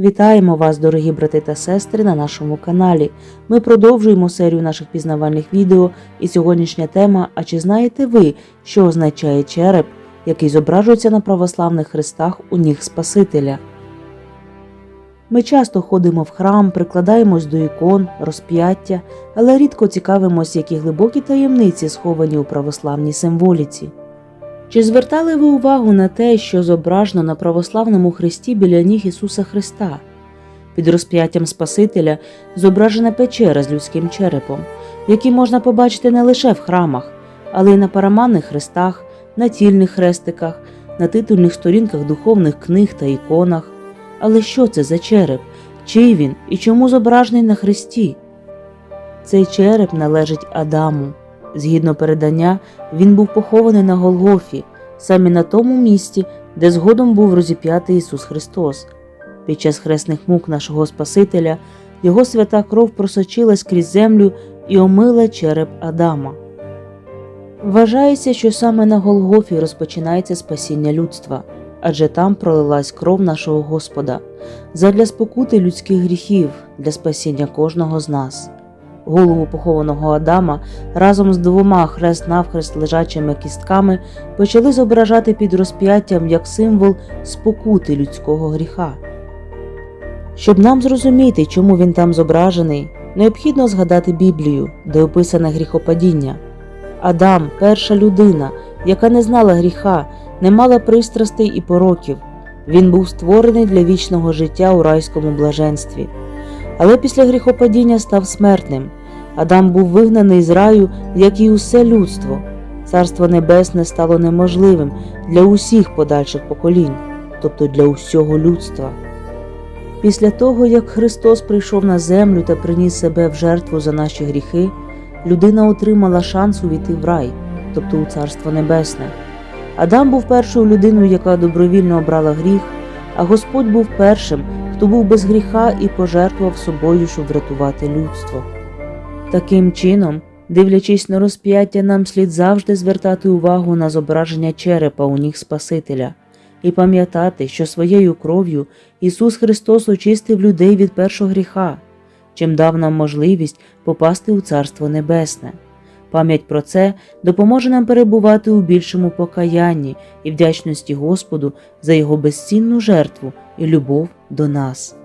Вітаємо вас, дорогі брати та сестри, на нашому каналі. Ми продовжуємо серію наших пізнавальних відео, і сьогоднішня тема А чи знаєте ви, що означає череп, який зображується на православних хрестах у ніг Спасителя? Ми часто ходимо в храм, прикладаємось до ікон, розп'яття, але рідко цікавимось, які глибокі таємниці сховані у православній символіці. Чи звертали ви увагу на те, що зображено на православному хресті біля ніг Ісуса Христа? Під розп'яттям Спасителя зображена печера з людським черепом, які можна побачити не лише в храмах, але й на параманних хрестах, натільних хрестиках, на титульних сторінках духовних книг та іконах. Але що це за череп? Чий він і чому зображений на хресті? Цей череп належить Адаму. Згідно передання, він був похований на Голгофі, саме на тому місці, де згодом був розіп'ятий Ісус Христос. Під час хресних мук нашого Спасителя його свята кров просочилась крізь землю і омила череп Адама. Вважається, що саме на Голгофі розпочинається спасіння людства, адже там пролилась кров нашого Господа задля спокути людських гріхів для спасіння кожного з нас. Голову похованого Адама разом з двома хрест навхрест лежачими кістками почали зображати під розп'яттям як символ спокути людського гріха. Щоб нам зрозуміти, чому він там зображений, необхідно згадати Біблію, де описане гріхопадіння. Адам перша людина, яка не знала гріха, не мала пристрастей і пороків. Він був створений для вічного життя у райському блаженстві. Але після гріхопадіння став смертним. Адам був вигнаний з раю, як і усе людство. Царство Небесне стало неможливим для усіх подальших поколінь, тобто для усього людства. Після того, як Христос прийшов на землю та приніс себе в жертву за наші гріхи, людина отримала шанс увійти в рай, тобто у Царство Небесне. Адам був першою людиною, яка добровільно обрала гріх, а Господь був першим, хто був без гріха і пожертвував собою, щоб врятувати людство. Таким чином, дивлячись на розп'яття, нам слід завжди звертати увагу на зображення черепа у ніг Спасителя і пам'ятати, що своєю кров'ю Ісус Христос очистив людей від першого гріха, чим дав нам можливість попасти у Царство Небесне. Пам'ять про це допоможе нам перебувати у більшому покаянні і вдячності Господу за Його безцінну жертву і любов до нас.